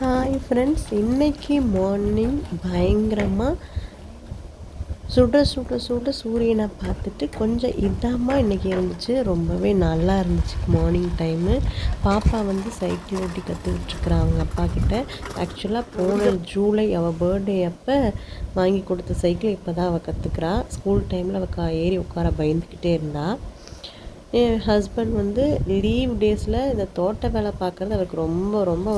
Hi friends இன்னைக்கு morning பயங்கரமாக சுட சுட சுட சூரியனை பார்த்துட்டு கொஞ்சம் இதமாக இன்றைக்கி இருந்துச்சு. ரொம்பவே நல்லா இருந்துச்சு மார்னிங் டைமு பாப்பா வந்து சைக்கிள் ஓட்டி கற்றுக்கிட்டுருக்குறா அவங்க அப்பா கிட்ட. ஆக்சுவலாக போன ஜூலை அவள் பர்த்டே அப்போ வாங்கி கொடுத்த சைக்கிள் இப்போ தான் அவள் கற்றுக்குறா ஸ்கூல் டைமில் அவள் கா ஏறி உட்கார பயந்துக்கிட்டே இருந்தாள் என் ஹஸ்பண்ட் வந்து லீவ் டேஸில் இந்த தோட்ட வேலை பார்க்குறது அவருக்கு ரொம்ப ரொம்ப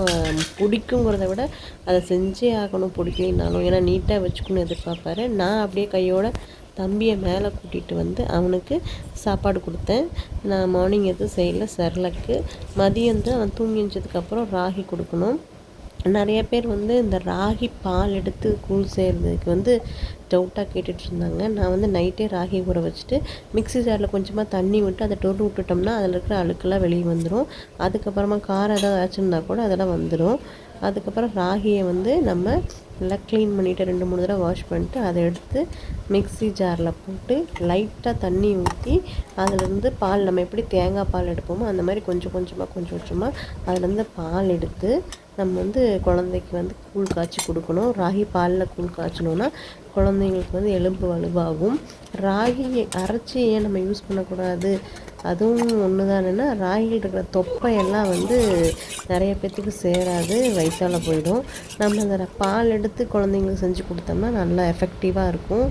பிடிக்குங்கிறத விட அதை செஞ்சே ஆகணும் பிடிக்கலினாலும் ஏன்னா நீட்டாக வச்சுக்கணும் எதிர்பார்ப்பாரு. நான் அப்படியே கையோட தம்பியை மேலே கூட்டிகிட்டு வந்து அவனுக்கு சாப்பாடு கொடுத்தேன். நான் மார்னிங் எதுவும் செய்யலை. செரலக்கு மதியம் தான் அவன் தூங்கி ராகி கொடுக்கணும். நிறைய பேர் வந்து இந்த ராகி பால் எடுத்து கூழ் செய்கிறதுக்கு வந்து டவுட்டாக கேட்டுட்டு இருந்தாங்க. நான் வந்து நைட்டே ராகி ஊற வச்சுட்டு மிக்ஸி ஜாரில் கொஞ்சமாக தண்ணி விட்டு அதை டொரு விட்டுட்டோம்னா அதில் இருக்கிற அழுக்கெல்லாம் வெளியே வந்துடும் அதுக்கப்புறமா காரம் ஏதாவது ஆச்சுன்னா கூட அதெல்லாம் வந்துடும் அதுக்கப்புறம் ராகியை வந்து நம்ம நல்லா க்ளீன் பண்ணிவிட்டு ரெண்டு மூணு தடவை வாஷ் பண்ணிட்டு அதை எடுத்து மிக்ஸி ஜாரில் போட்டு லைட்டாக தண்ணி ஊற்றி அதிலேருந்து பால் நம்ம எப்படி தேங்காய் பால் எடுப்போமோ அந்த மாதிரி கொஞ்சம் கொஞ்சமாக கொஞ்சம் கொஞ்சமாக அதுலேருந்து பால் எடுத்து நம்ம வந்து குழந்தைக்கு வந்து கூழ் காய்ச்சி கொடுக்கணும். ராகி பாலில் கூழ் காய்ச்சணுன்னா குழந்தைங்களுக்கு வந்து எலும்பு வலுவாகும். ராகியை அரைச்சி ஏன் நம்ம யூஸ் பண்ணக்கூடாது? அதுவும் ஒன்று தானேன்னா ராகியில் இருக்கிற தொப்பையெல்லாம் வந்து நிறைய பேர்த்துக்கு சேராது வயசால் போயிடும். நம்ம அந்த பால் எடுத்து குழந்தைங்களுக்கு செஞ்சு கொடுத்தோம்னா நல்லா எஃபெக்டிவாக இருக்கும்.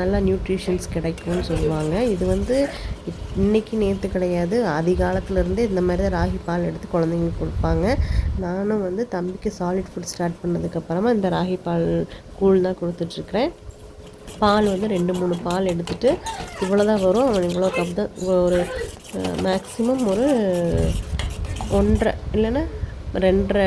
நல்லா நியூட்ரிஷன்ஸ் கிடைக்கும்னு சொல்லுவாங்க. இது வந்து இன்றைக்கி நேற்று கிடையாது ஆதி காலத்துலேருந்தே இந்த மாதிரி தான் ராகி பால் எடுத்து குழந்தைங்களுக்கு கொடுப்பாங்க. நானும் வந்து தம்பிக்கு சாலிட் ஃபுட் ஸ்டார்ட் பண்ணதுக்கப்புறமா இந்த ராகி பால் கூழ் தான் கொடுத்துட்ருக்குறேன் பால் வந்து ரெண்டு மூணு பால் எடுத்துகிட்டு இவ்வளோ தான் வரும். அவன் இவ்வளோ கப் தான். ஒரு மேக்ஸிமம் ஒரு ஒன்றரை இல்லைன்னா ரெண்டரை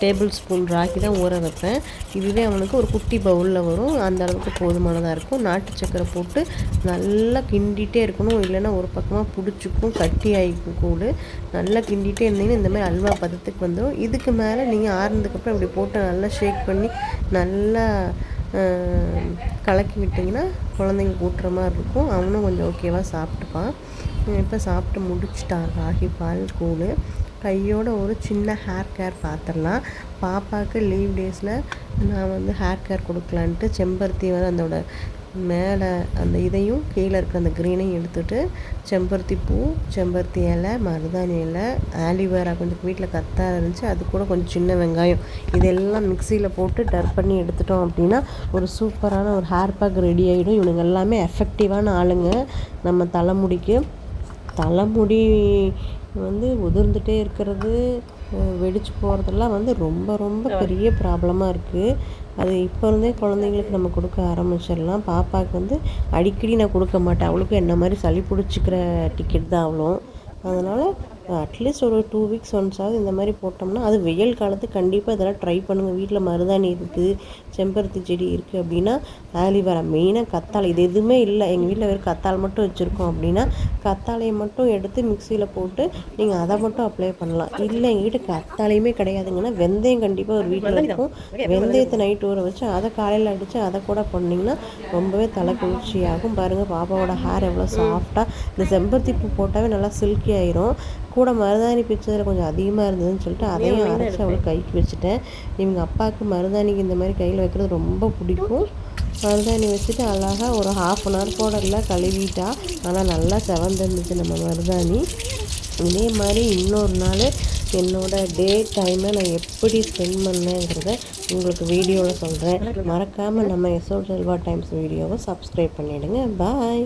டேபிள் ஸ்பூன் ராக்கி தான் ஊற வைப்பேன். இதுவே அவனுக்கு ஒரு குட்டி பவுலில் வரும். அந்த அளவுக்கு போதுமானதாக இருக்கும். நாட்டு சக்கரை போட்டு நல்லா கிண்டிகிட்டே இருக்கணும். இல்லைன்னா ஒரு பக்கமாக பிடிச்சிக்கும் கட்டி ஆகிக்கும் கூடு. நல்லா கிண்டிகிட்டே இருந்தீங்கன்னா இந்த மாதிரி அல்வா பதத்துக்கு வந்துடும் இதுக்கு மேலே நீங்கள் ஆறுனதுக்கப்புறம் இப்படி போட்டு நல்லா ஷேக் பண்ணி நல்லா கலக்கி விட்டிங்கன்னா குழந்தைங்களுக்கு ஊட்டுற மாதிரி இருக்கும். அவனும் கொஞ்சம் ஓகேவாக சாப்பிட்டுப்பான். இப்போ சாப்பிட்டு முடிச்சிட்டான். ராகி பால் கூழ். கையோட ஒரு சின்ன ஹேர் கேர் பார்த்துடலாம் பாப்பாவுக்கு லீவ் டேஸில் நான் வந்து ஹேர் கேர் கொடுக்கலான்ட்டு செம்பருத்தி வந்து அதோட மேலே அந்த இதையும் கீழே இருக்கிற அந்த க்ரீனையும் எடுத்துகிட்டு செம்பருத்தி பூ செம்பருத்தி இலை மருதாணி இலை ஆலிவேரா கொஞ்சம் வீட்டில் கத்தாக இருந்துச்சு. அது கூட கொஞ்சம் சின்ன வெங்காயம். இதெல்லாம் மிக்சியில் போட்டு டர் பண்ணி எடுத்துட்டோம் அப்படின்னா ஒரு சூப்பரான ஒரு ஹேர் பேக் ரெடி ஆகிடும் இவனுங்க எல்லாமே எஃபெக்டிவான ஆளுங்க. நம்ம தலைமுடிக்கு. தலைமுடி வந்து உதிர்ந்துட்டே இருக்கிறது வெடிச்சு போகிறதெல்லாம் வந்து ரொம்ப ரொம்ப பெரிய ப்ராப்ளமாக இருக்குது அது இப்போ இருந்தே குழந்தைங்களுக்கு நம்ம கொடுக்க ஆரம்பிச்சிடலாம். பாப்பாவுக்கு வந்து அடிக்கடி நான் கொடுக்க மாட்டேன். அவளுக்கும் என்ன மாதிரி சளி பிடிச்சிக்கிற டிக்கெட் தான் அவளும். அதனால் அட்லீஸ்ட் ஒரு டூ வீக்ஸ் ஒன்ஸாவது இந்த மாதிரி போட்டோம்னா அது வெயில் காலத்து கண்டிப்பாக இதெல்லாம் ட்ரை பண்ணுங்கள் வீட்டில் மருதாணி இருக்குது. செம்பருத்தி செடி இருக்குது அப்படின்னா ஆலிவேரா மெயினாக கத்தாழை. இது எதுவுமே இல்லை. எங்கள் வீட்டில் வெறும் கத்தாழை மட்டும் வச்சுருக்கோம் அப்படின்னா கத்தாழையை மட்டும் எடுத்து மிக்சியில் போட்டு நீங்கள் அதை மட்டும் அப்ளை பண்ணலாம். இல்லை எங்கள் வீட்டு கத்தாழையுமே கிடையாதுங்கன்னா வெந்தயம் கண்டிப்பாக ஒரு வீட்டில் இருக்கும். வெந்தயத்தை நைட் ஊற வச்சு அதை காலையில் அடித்து அதை கூட பண்ணிங்கன்னா ரொம்பவே தலை குளிர்ச்சியாகும் பாருங்கள் பாப்பாவோட ஹேர் எவ்வளோ சாஃப்டாக இந்த செம்பருத்தி பூ போட்டாவே நல்லா சில்கி ஆயிரும். கூட மருதாணி பிச்சதில் கொஞ்சம் அதிகமாக இருந்ததுன்னு சொல்லிட்டு அதையும் அரைச்சி அவளுக்கு கைக்கு வச்சுட்டேன். இவங்க அப்பாவுக்கு மருதாணிக்கு இந்த மாதிரி கையில் வைக்கிறது ரொம்ப பிடிக்கும். மருதாணி வச்சுட்டு அழகாக ஒரு ஹாஃப் அன் ஹவர் கூட இல்லை கழுவிட்டா ஆனால் நல்லா செவந்திருந்துச்சு நம்ம மருதாணி. இதே மாதிரி இன்னொரு நாள் என்னோடய டே டைமை நான் எப்படி ஸ்பெண்ட் பண்ணேங்கிறத உங்களுக்கு வீடியோவில் சொல்கிறேன் மறக்காமல் நம்ம எஸ்ஓ செல்வா டைம்ஸ் வீடியோவை சப்ஸ்கிரைப் பண்ணிவிடுங்க பாய்